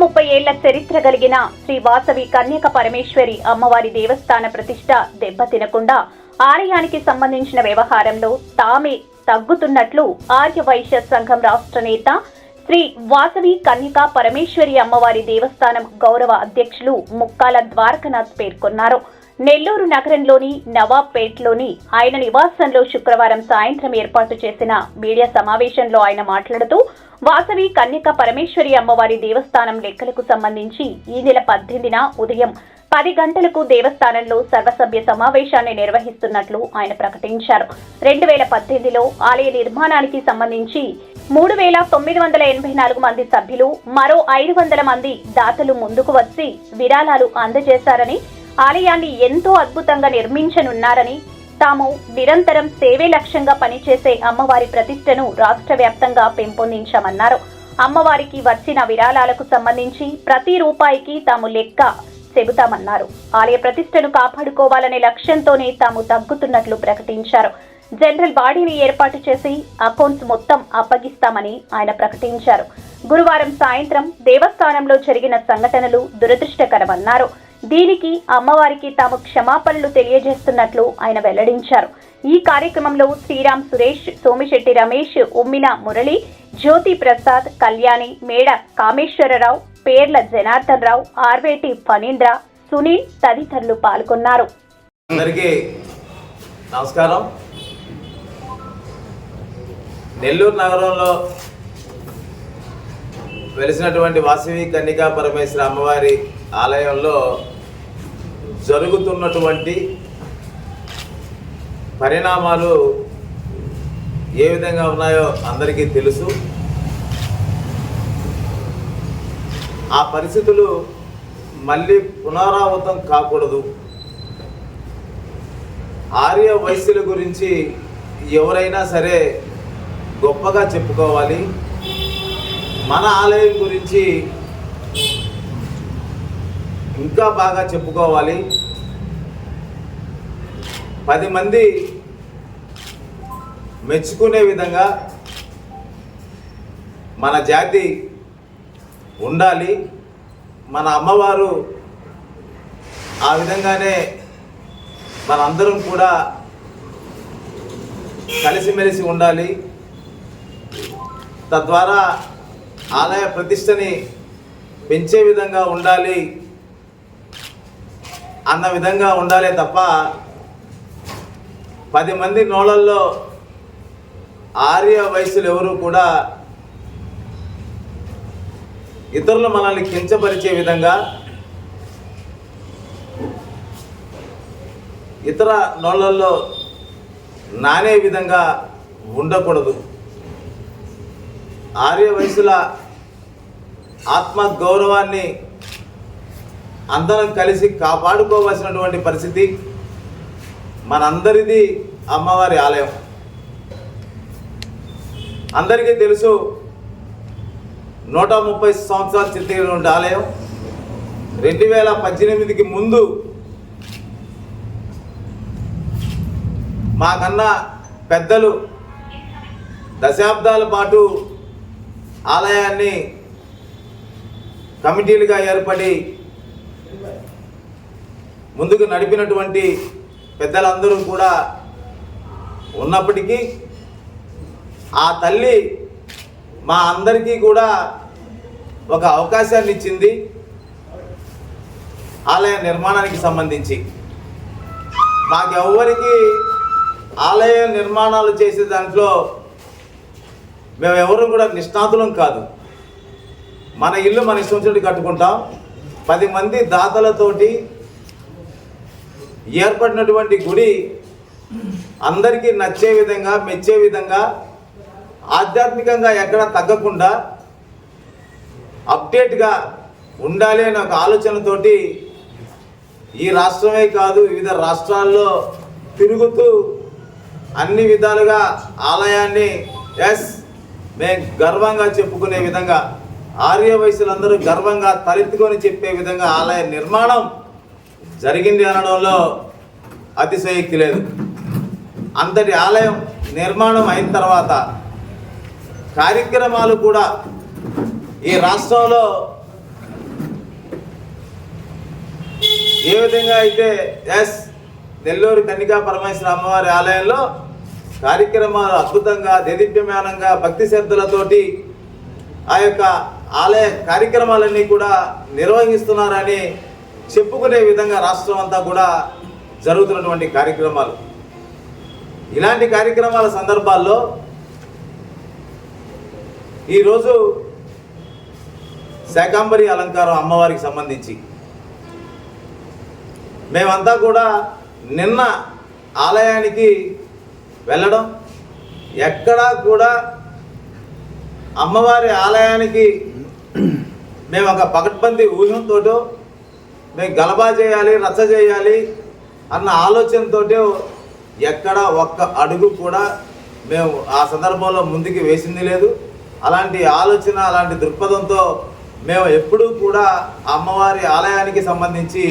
ముప్పై ఏళ్ళ చరిత్ర కలిగిన శ్రీ వాసవి కన్యక పరమేశ్వరి అమ్మవారి దేవస్థాన ప్రతిష్ట దెబ్బతినకుండా ఆలయానికి సంబంధించిన వ్యవహారంలో తామే తగ్గుతున్నట్లు ఆర్య వైశ్య సంఘం రాష్ట్ర నేత శ్రీ వాసవి కన్యక పరమేశ్వరి అమ్మవారి దేవస్థానం గౌరవ అధ్యక్షులు ముక్కాల ద్వారకనాథ్ పేర్కొన్నారు. నెల్లూరు నగరంలోని నవాబ్పేట్లోని ఆయన నివాసంలో శుక్రవారం సాయంత్రం ఏర్పాటు చేసిన మీడియా సమావేశంలో ఆయన మాట్లాడుతూ వాసవి కన్యక పరమేశ్వరి అమ్మవారి దేవస్థానం లెక్కలకు సంబంధించి ఈ నెల పద్దెనిమిదిన ఉదయం పది గంటలకు దేవస్థానంలో సర్వసభ్య సమావేశాన్ని నిర్వహిస్తున్నట్లు ఆయన ప్రకటించారు. రెండు వేల పద్దెనిమిదిలో ఆలయ నిర్మాణానికి సంబంధించి మూడు వేల తొమ్మిది వందల ఎనభై నాలుగు మంది సభ్యులు మరో ఐదు వందల మంది దాతలు ముందుకు వచ్చి విరాళాలు అందజేశారని ఆలయాన్ని ఎంతో అద్భుతంగా నిర్మించనున్నారని తాము నిరంతరం సేవే లక్ష్యంగా పనిచేసే అమ్మవారి ప్రతిష్టను రాష్ట్ర వ్యాప్తంగా పెంపొందించామన్నారు. అమ్మవారికి వచ్చిన విరాళాలకు సంబంధించి ప్రతి రూపాయికి తాము లెక్క చెబుతామన్నారు. ఆలయ ప్రతిష్టను కాపాడుకోవాలనే లక్ష్యంతోనే తాము తగ్గుతున్నట్లు ప్రకటించారు. జనరల్ బాడీని ఏర్పాటు చేసి అకౌంట్స్ మొత్తం అప్పగిస్తామని ఆయన ప్రకటించారు. గురువారం సాయంత్రం దేవస్థానంలో జరిగిన సంఘటనలు దురదృష్టకరమన్నారు. దీనికి అమ్మవారికి తాము క్షమాపణలు తెలియజేస్తున్నట్లు ఆయన వెల్లడించారు. ఈ కార్యక్రమంలో శ్రీరామ్ సురేష్ సోమిశెట్టి రమేష్ ఉమ్మిన మురళి జ్యోతి ప్రసాద్ కళ్యాణి మేడ కామేశ్వరరావు పేర్ల జనార్దన్ రావు ఆర్వేటి ఫణీంద్ర సునీల్ తదితరులు పాల్గొన్నారు. అందరికీ నమస్కారం. నెల్లూరు నగరంలో వెలిసినటువంటి వాసవి కన్నికా పరమేశ్వర అమ్మవారి ఆలయంలో జరుగుతున్నటువంటి పరిణామాలు ఏ విధంగా ఉన్నాయో అందరికీ తెలుసు. ఆ పరిస్థితులు మళ్ళీ పునరావృతం కాకూడదు. ఆర్య వైశ్యుల గురించి ఎవరైనా సరే గొప్పగా చెప్పుకోవాలి. మన ఆలయం గురించి ఇంకా బాగా చెప్పుకోవాలి. పది మంది మెచ్చుకునే విధంగా మన జాతి ఉండాలి. మన అమ్మవారు ఆ విధంగానే మనందరం కూడా కలిసిమెలిసి ఉండాలి. తద్వారా ఆలయ ప్రతిష్టని పెంచే విధంగా ఉండాలి. అన్న విధంగా ఉండాలే తప్ప పది మంది నోళ్ళల్లో ఆర్య వయసులు ఎవరు కూడా ఇతరులు మనల్ని కించపరిచే విధంగా ఇతర నోళ్ళల్లో నానే విధంగా ఉండకూడదు. ఆర్య వయసుల ఆత్మ గౌరవాన్ని అందరం కలిసి కాపాడుకోవాల్సినటువంటి పరిస్థితి మనందరిది అమ్మవారి ఆలయం. అందరికీ తెలుసు నూట ముప్పై సంవత్సరాలు చిత్రీకరణ ఆలయం. రెండు వేల పద్దెనిమిదికి ముందు మాకన్నా పెద్దలు దశాబ్దాల పాటు ఆలయాన్ని కమిటీలుగా ఏర్పడి ముందుకు నడిపినటువంటి పెద్దలందరూ కూడా ఉన్నప్పటికీ ఆ తల్లి మా అందరికీ కూడా ఒక అవకాశాన్ని ఇచ్చింది ఆలయ నిర్మాణానికి సంబంధించి. మాకెవ్వరికి ఆలయ నిర్మాణాలు చేసే దాంట్లో మేము ఎవరు కూడా నిష్ణాతులం కాదు. మన ఇల్లు మన ఇష్టం వచ్చినట్టు కట్టుకుంటాం. పది మంది దాతలతోటి ఏర్పడినటువంటి గుడి అందరికీ నచ్చే విధంగా మెచ్చే విధంగా ఆధ్యాత్మికంగా ఎక్కడ తగ్గకుండా అప్డేట్గా ఉండాలి అనే ఒక ఆలోచనతోటి ఈ రాష్ట్రమే కాదు వివిధ రాష్ట్రాల్లో తిరుగుతూ అన్ని విధాలుగా ఆలయాన్ని ఎస్ మేము గర్వంగా చెప్పుకునే విధంగా ఆర్య వయసులందరూ గర్వంగా తలెత్తుకొని చెప్పే విధంగా ఆలయ నిర్మాణం జరిగింది అనడంలో అతిశయోక్తి లేదు. అంతటి ఆలయం నిర్మాణం అయిన తర్వాత కార్యక్రమాలు కూడా ఈ రాష్ట్రంలో ఏ విధంగా అయితే ఎస్ నెల్లూరు కన్నికా పరమేశ్వర అమ్మవారి ఆలయంలో కార్యక్రమాలు అద్భుతంగా దేదీప్యమానంగా భక్తి శ్రద్ధలతోటి ఆ యొక్క ఆలయ కార్యక్రమాలన్నీ కూడా నిర్వహిస్తున్నారని చెప్పుకునే విధంగా రాష్ట్రం అంతా కూడా జరుగుతున్నటువంటి కార్యక్రమాలు. ఇలాంటి కార్యక్రమాల సందర్భాల్లో ఈరోజు శాకాంబరి అలంకారం అమ్మవారికి సంబంధించి మేమంతా కూడా నిన్న ఆలయానికి వెళ్ళడం ఎక్కడా కూడా అమ్మవారి ఆలయానికి మేము ఒక పకడ్బందీ ఊహంతోటో మేము గలబా చేయాలి రచ్చ చేయాలి అన్న ఆలోచనతో ఎక్కడ ఒక్క అడుగు కూడా మేము ఆ సందర్భంలో ముందుకు వేసింది లేదు. అలాంటి ఆలోచన అలాంటి దృక్పథంతో మేము ఎప్పుడూ కూడా అమ్మవారి ఆలయానికి సంబంధించి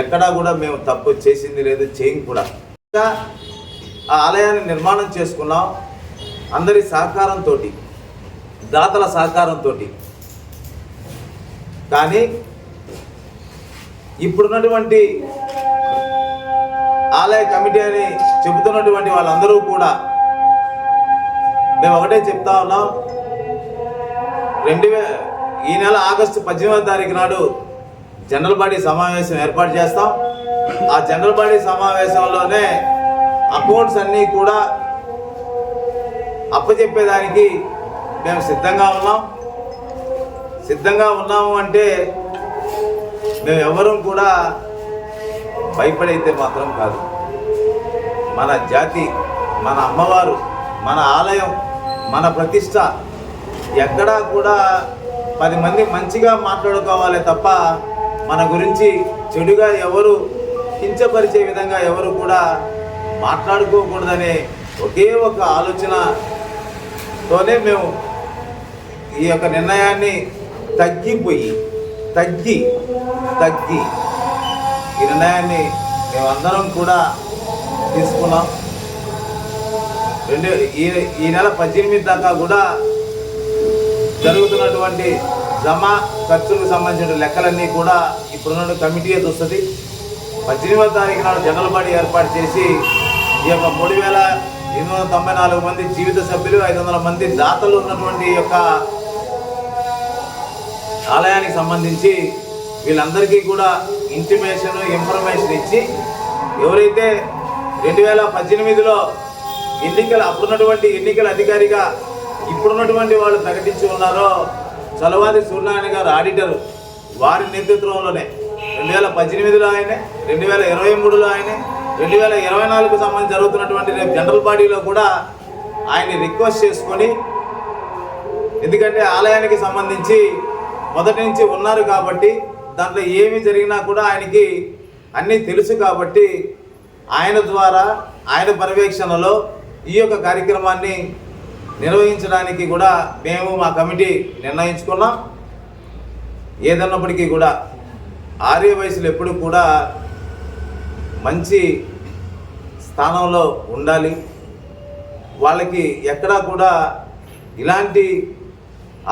ఎక్కడా కూడా మేము తప్పు చేసింది లేదు చేయం కూడా. ఇంకా ఆ ఆలయాన్ని నిర్మాణం చేసుకున్నాం అందరి సహకారంతో దాతల సహకారంతో కానీ ఇప్పుడున్నటువంటి ఆలయ కమిటీ అని చెబుతున్నటువంటి వాళ్ళందరూ కూడా మేము ఒకటే చెప్తా ఉన్నాం. రెండు ఈ నెల ఆగస్టు పద్దెనిమిదవ తారీఖు నాడు జనరల్ బాడీ సమావేశం ఏర్పాటు చేస్తాం. ఆ జనరల్ బాడీ సమావేశంలోనే అకౌంట్స్ అన్నీ కూడా అప్పచెప్పేదానికి మేము సిద్ధంగా ఉన్నాం. సిద్ధంగా ఉన్నాము అంటే మేము ఎవరూ కూడా భయపడైతే మాత్రం కాదు. మన జాతి మన అమ్మవారు మన ఆలయం మన ప్రతిష్ట ఎక్కడా కూడా పది మంది మంచిగా మాట్లాడుకోవాలి తప్ప మన గురించి చెడుగా ఎవరు కించపరిచే విధంగా ఎవరు కూడా మాట్లాడుకోకూడదనే ఒకే ఒక ఆలోచనతోనే మేము ఈ యొక్క నిర్ణయాన్ని తగ్గిపోయి తగ్గి తగ్గి. ఈ నిర్ణయాన్ని మేమందరం కూడా తీసుకున్నాం. రెండు ఈ ఈ నెల పద్దెనిమిది దాకా కూడా జరుగుతున్నటువంటి జమ ఖర్చులకు సంబంధించిన లెక్కలన్నీ కూడా ఇప్పుడున్న కమిటీయే చూస్తుంది. పద్దెనిమిదవ తారీఖు నాడు జనరల్ బాడీ ఏర్పాటు చేసి ఈ యొక్క మూడు వేల ఎనిమిది వందల తొంభై నాలుగు మంది జీవిత సభ్యులు ఐదు వందల మంది దాతలు ఉన్నటువంటి యొక్క ఆలయానికి సంబంధించి వీళ్ళందరికీ కూడా ఇంటిమేషన్ ఇన్ఫర్మేషన్ ఇచ్చి ఎవరైతే రెండు వేల పద్దెనిమిదిలో ఎన్నికల అప్పుడున్నటువంటి ఎన్నికల అధికారిగా ఇప్పుడున్నటువంటి వాళ్ళు ప్రకటించి ఉన్నారో చలవాది సూర్యనారాయణ గారు ఆడిటరు వారి నేతృత్వంలోనే. రెండు వేల పద్దెనిమిదిలో ఆయనే రెండు వేల ఇరవై మూడులో ఆయనే రెండు వేల ఇరవై నాలుగు సంబంధించి జరుగుతున్నటువంటి రేపు జనరల్ బాడీలో కూడా ఆయన్ని రిక్వెస్ట్ చేసుకొని ఎందుకంటే ఆలయానికి సంబంధించి మొదటి నుంచి ఉన్నారు కాబట్టి దాంట్లో ఏమి జరిగినా కూడా ఆయనకి అన్నీ తెలుసు కాబట్టి ఆయన ద్వారా ఆయన పర్యవేక్షణలో ఈ యొక్క కార్యక్రమాన్ని నిర్వహించడానికి కూడా మేము మా కమిటీ నిర్ణయించుకున్నాం. ఏదన్నప్పటికీ కూడా ఆర్య వయసులు ఎప్పుడు కూడా మంచి స్థానంలో ఉండాలి. వాళ్ళకి ఎక్కడా కూడా ఇలాంటి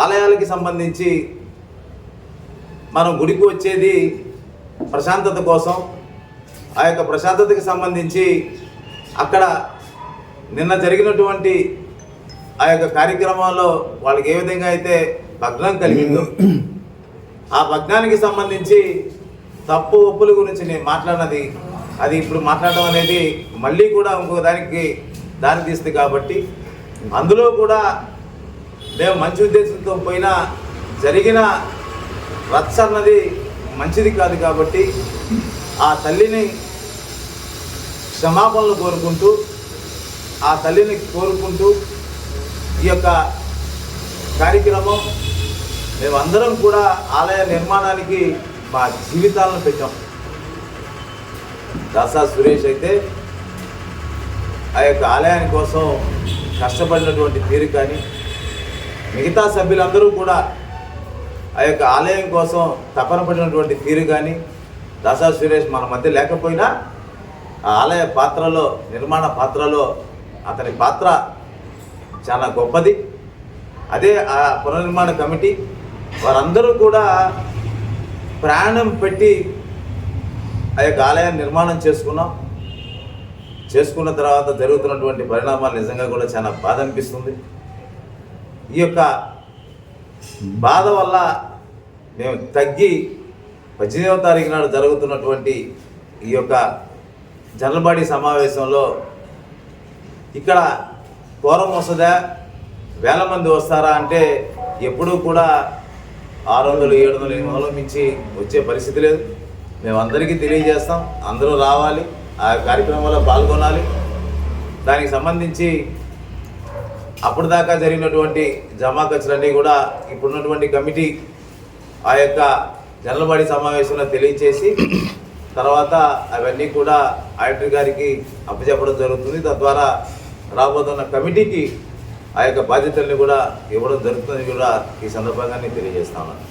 ఆలయాలకి సంబంధించి మనం గుడికి వచ్చేది ప్రశాంతత కోసం ఆ యొక్క ప్రశాంతతకి సంబంధించి అక్కడ నిన్న జరిగినటువంటి ఆ యొక్క కార్యక్రమంలో వాళ్ళకి ఏ విధంగా అయితే భగ్నం కలిగిందో. ఆ భగ్నానికి సంబంధించి తప్పు ఒప్పుల గురించి నేను మాట్లాడినది. అది ఇప్పుడు మాట్లాడడం అనేది మళ్ళీ కూడా ఇంకొక దానికి దారి తీస్తుంది కాబట్టి అందులో కూడా మేము మంచి ఉద్దేశంతో పోయినా జరిగిన రచ్చ అన్నది మంచిది కాదు కాబట్టి ఆ తల్లిని క్షమాపణలు కోరుకుంటూ ఆ తల్లిని కోరుకుంటూ ఈ యొక్క కార్యక్రమం మేమందరం కూడా ఆలయ నిర్మాణానికి మా జీవితాలను పెట్టాం. దాసా సురేష్ అయితే ఆ యొక్క ఆలయాని కోసం కష్టపడినటువంటి తీరు కానీ మిగతా సభ్యులందరూ కూడా ఆ యొక్క ఆలయం కోసం తపన పడినటువంటి తీరు కానీ దాసా సురేష్ మన మధ్య లేకపోయినా ఆ ఆలయ పాత్రలో నిర్మాణ పాత్రలో అతని పాత్ర చాలా గొప్పది. అదే ఆ పునర్నిర్మాణ కమిటీ వారందరూ కూడా ప్రాణం పెట్టి ఆ యొక్క ఆలయాన్ని నిర్మాణం చేసుకున్నాం. చేసుకున్న తర్వాత జరుగుతున్నటువంటి పరిణామాలు నిజంగా కూడా చాలా బాధ అనిపిస్తుంది. ఈ యొక్క బాధ వల్ల మేము తగ్గి పద్దెనిమిదవ తారీఖు నాడు జరుగుతున్నటువంటి ఈ యొక్క జనబడి సమావేశంలో ఇక్కడ కోరం వస్తుందా? వేల మంది వస్తారా అంటే ఎప్పుడూ కూడా ఆరు వందలు ఏడు వందలు ఎనిమిది వందలు మించి వచ్చే పరిస్థితి లేదు. మేము అందరికీ తెలియజేస్తాం. అందరూ రావాలి. ఆ కార్యక్రమంలో పాల్గొనాలి. దానికి సంబంధించి అప్పుడు దాకా జరిగినటువంటి జమా ఖర్చులన్నీ కూడా ఇప్పుడున్నటువంటి కమిటీ ఆ యొక్క జనరల్ సమావేశంలో తెలియచేసి తర్వాత అవన్నీ కూడా ఆడిటర్ గారికి అప్పచెప్పడం జరుగుతుంది. తద్వారా రాబోతున్న కమిటీకి ఆ యొక్క బాధ్యతల్ని కూడా ఇవ్వడం జరుగుతుందని కూడా ఈ సందర్భంగా నేను తెలియజేస్తాను